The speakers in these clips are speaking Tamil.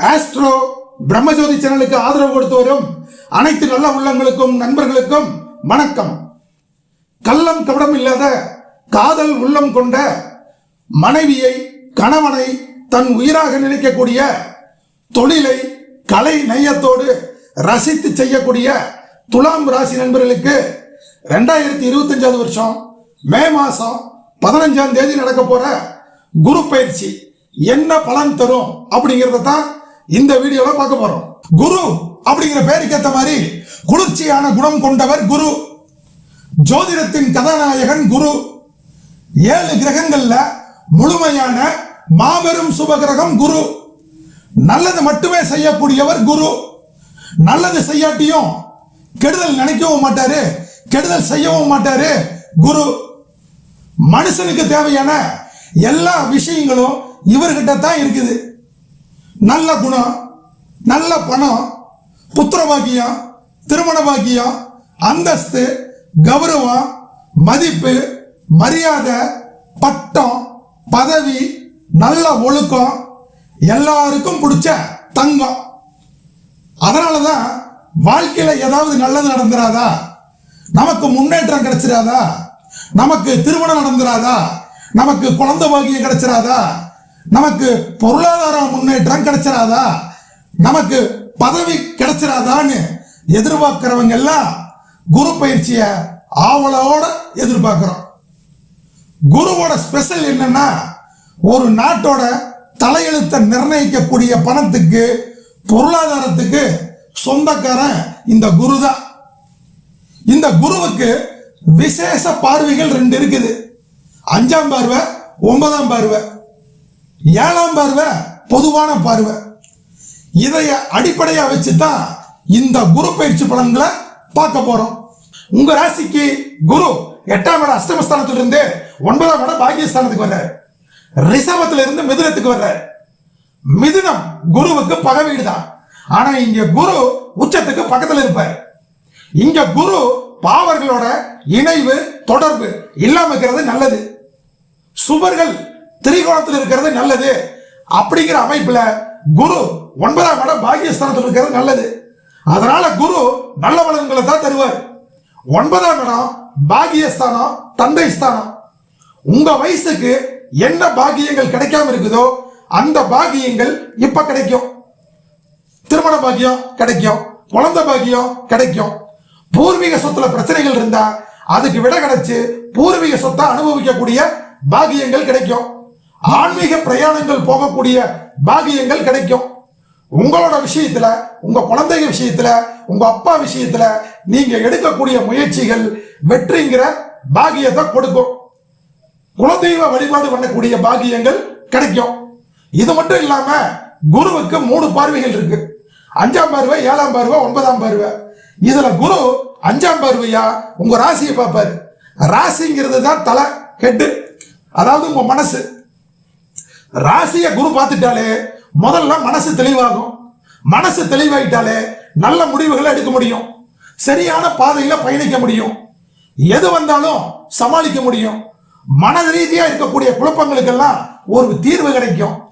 ஆஸ்ட்ரோ பிரம்மஜோதி சேனலுக்கு ஆதரவு கொடுத்து வரும் அனைத்து நல்ல உள்ளங்களுக்கும் நண்பர்களுக்கும் வணக்கம். கள்ளம் கபடம் இல்லாத காதல் உள்ளம் கொண்ட மனைவியை கணவனை தன் உயிராக நினைக்கக்கூடிய தொழிலை கலை நெய்யத்தோடு ரசித்து செய்யக்கூடிய துலாம் ராசி நண்பர்களுக்கு ரெண்டாயிரத்தி இருபத்தஞ்சாவது வருஷம் மே மாசம் பதினஞ்சாம் தேதி நடக்க போற குரு பயிற்சி. என்ன பலன் தரும் அப்படிங்கறத தான் இந்த வீடியோல பார்க்க போறோம். குரு அப்படிங்கிற பேருக்கு ஏற்ற மாதிரி குளிர்ச்சியான குணம் கொண்டவர் குரு. ஜோதிடத்தின் கதாநாயகன் குரு. ஏழு கிரகங்கள்ல முழுமையான மாபெரும் சுபகிரகம் குரு. நல்லது மட்டுமே செய்யக்கூடியவர் குரு. நல்லது செய்யாட்டியும் கெடுதல் நினைக்கவும் மாட்டாரு. கெடுதல் செய்யவும் மாட்டாரு குரு. மனுஷனுக்கு தேவையான எல்லா விஷயங்களும் இவர்கிட்ட தான் இருக்குது. நல்ல குணம் நல்ல பணம் புத்திர பாக்கியம் திருமண பாக்கியம் அந்தஸ்து கௌரவம் மதிப்பு மரியாதை பட்டம் பதவி நல்ல ஒழுக்கம் எல்லாருக்கும் பிடிச்ச தங்கம். அதனால தான் வாழ்க்கையில் ஏதாவது நல்லது நடந்துராதா? நமக்கு முன்னேற்றம் கிடைச்சிராதா? நமக்கு திருமணம் நடந்துராதா? நமக்கு குழந்தை பாக்கியம் கிடைச்சிராதா? நமக்கு பொருளாதாரம் முன்னேற்றம் கிடைச்சிடாதா நமக்கு பதவி கிடைச்சிடாதான்னு எதிர்பார்க்கிறவங்க எல்லாம் குரு பயிற்சியை ஆவலோட எதிர்பார்க்கிறோம். குருவோட ஸ்பெஷல் என்னன்னா ஒரு நாட்டோட தலையெழுத்தை நிர்ணயிக்கக்கூடிய பணத்துக்கு பொருளாதாரத்துக்கு சொந்தக்காரன் இந்த குரு தான் இந்த குருவுக்கு விசேஷ பார்வைகள் ரெண்டு இருக்குது. அஞ்சாம் பார்வை ஒன்பதாம் பார்வை ஏழாம் பார்வை பொதுவான பார்வை. இதை அடிப்படையா வச்சு தான் இந்த குரு பயிற்சி பலன்களை பார்க்க போறோம். உங்க ராசிக்கு குரு எட்டாம் இடம் அஷ்டமஸ்தானத்துல இருந்து ஒன்பதாம் இடம் பாகியஸ்தானத்துக்கு வர்றாரு. ரிசவத்துல இருந்து மிதுனத்துக்கு வர்றாரு. மிதுனம் குருவுக்கு பகை வீடு தான் ஆனா இங்க குரு உச்சத்துக்கு பக்கத்துல இருப்பார். இங்க குரு பாவர்களோட இணைவு தொடர்பு இல்லாம இருக்கிறது நல்லது. சுவர்கள் திரிகோணத்தில் இருக்கிறது நல்லது. அப்படிங்கிற அமைப்புல குரு ஒன்பதாம் இடம் பாக்கியஸ்தானத்தில் இருக்கிறது நல்லது. அதனால குரு நல்ல பலன்களை தான் தருவார். ஒன்பதாம் இடம் பாகியஸ்தானம் தந்தை ஸ்தானம். உங்க வயசுக்கு என்ன பாகியங்கள் கிடைக்காம இருக்குதோ அந்த பாகியங்கள் இப்ப கிடைக்கும். திருமண பாக்கியம் கிடைக்கும் குழந்தை பாக்கியம் கிடைக்கும். பூர்வீக சொத்துல பிரச்சனைகள் இருந்தா அதுக்கு விட கிடைச்சு பூர்வீக சொத்தை அனுபவிக்கக்கூடிய பாகியங்கள் கிடைக்கும். ஆன்மீக பிரயாணங்கள் போகக்கூடிய பாகியங்கள் கிடைக்கும். உங்களோட விஷயத்துல உங்க குழந்தைங்க விஷயத்துல உங்க அப்பா விஷயத்துல நீங்க எடுக்கக்கூடிய முயற்சிகள் வெற்றிங்கிற பாகியத்தை கொடுக்கும். குலதெய்வ வழிபாடு பண்ணக்கூடிய பாகியங்கள் கிடைக்கும். இது மட்டும் இல்லாம குருவுக்கு மூணு பார்வைகள் இருக்கு. அஞ்சாம் பார்வை ஏழாம் பார்வை ஒன்பதாம் பார்வை. இதுல குரு அஞ்சாம் பார்வையா உங்க ராசியை பார்ப்பாரு. ராசிங்கிறது தான் தலை ஹெட்டு. அதாவது உங்க மனசு. ராசிய குரு பார்த்துட்டாலே முதல்ல மனசு தெளிவாகும். மனசு தெளிவாயிட்டாலே நல்ல முடிவுகளை எடுக்க முடியும். சரியான பாதையில பயணிக்க முடியும். எது வந்தாலும் சமாளிக்க முடியும். மன ரீதியா இருக்கக்கூடிய குழப்பங்களுக்கெல்லாம் ஒரு தீர்வு கிடைக்கும்.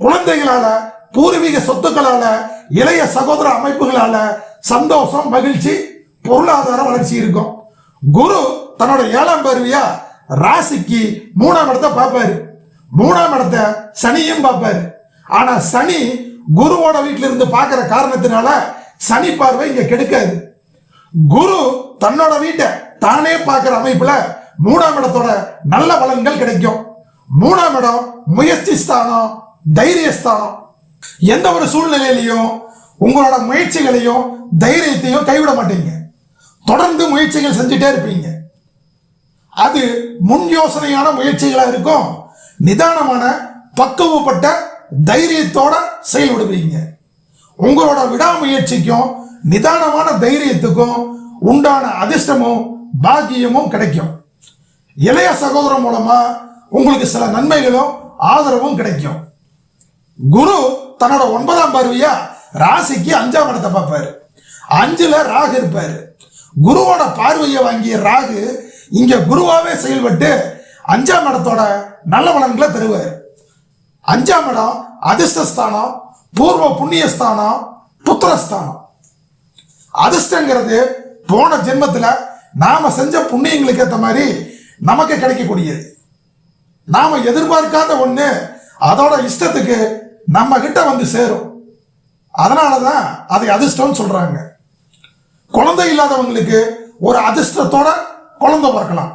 குழந்தைகளால பூர்வீக சொத்துக்களால இளைய சகோதர அமைப்புகளால சந்தோஷம் மகிழ்ச்சி பொருளாதார வளர்ச்சி இருக்கும். குரு தன்னோட ஏழாம் பருவியா ராசிக்கு மூணாம் இடத்தை பார்ப்பாரு. மூணாம் இடத்தை சனியும் பார்ப்பாரு. ஆனா சனி குருவோட வீட்டில இருந்து பாக்குற காரணத்தினால சனி பார்வை இங்க கெடுக்காது. குரு தன்னோட வீட்டை தானே பார்க்கிற அமைப்புல மூணாம் இடத்தோட நல்ல பலன்கள் கிடைக்கும். மூணாம் இடம் முயற்சி ஸ்தானம் தைரிய ஸ்தானம். எந்த ஒரு சூழ்நிலையிலையும் உங்களோட முயற்சிகளையும் தைரியத்தையும் கைவிட மாட்டீங்க. தொடர்ந்து முயற்சிகள் செஞ்சுட்டே இருப்பீங்க. அது முன் யோசனையான முயற்சிகளாக இருக்கும். நிதானமான பக்குவப்பட்ட தைரியத்தோட செயல்படுவீங்க உங்களோட விடாமுயற்சிக்கும் நிதானமான தைரியத்துக்கும் உண்டான அதிர்ஷ்டமும் பாக்கியமும் கிடைக்கும். இளைய சகோதரம் மூலமா உங்களுக்கு சில நன்மைகளும் ஆதரவும் கிடைக்கும். குரு தன்னோட ஒன்பதாம் பார்வையா ராசிக்கு அஞ்சாம் இடத்தை பார்ப்பாரு. அஞ்சுல ராகு இருப்பாரு. குருவோட பார்வையை வாங்கிய ராகு இங்க குருவாவே செயல்பட்டு அஞ்சாம் இடத்தோட நல்ல பலன்களை தருவார் அஞ்சாம் இடம் அதிர்ஷ்டஸ்தானம் பூர்வ புண்ணியஸ்தானம் புத்திரஸ்தானம். அதிர்ஷ்டங்கிறது போன ஜென்மத்தில் நாம செஞ்ச புண்ணியங்களுக்கு ஏற்ற மாதிரி நமக்கு கிடைக்கக்கூடியது. நாம எதிர்பார்க்காத ஒண்ணு அதோட இஷ்டத்துக்கு நம்ம கிட்ட வந்து சேரும். அதனாலதான் அதை அதிர்ஷ்டம்னு சொல்றாங்க. குழந்தை இல்லாதவங்களுக்கு ஒரு அதிர்ஷ்டத்தோட குழந்தை பிறக்கலாம்.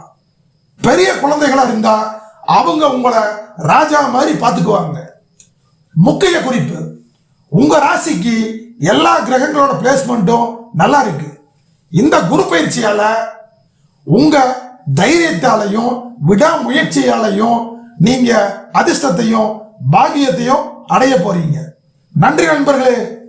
பெரிய குழந்தைகளா இருந்தால் அவங்க உங்களை ராஜா மாதிரி பார்த்துக்குவாங்க. முக்கிய குறிப்பு உங்க ராசிக்கு எல்லா கிரகங்களோட பிளேஸ்மெண்ட்டும் நல்லா இருக்கு. இந்த குரு பயிற்சியால உங்க தைரியத்தாலையும் விடாமுயற்சியாலையும் நீங்க அதிர்ஷ்டத்தையும் பாகியத்தையும் அடைய போறீங்க. நன்றி நண்பர்களே.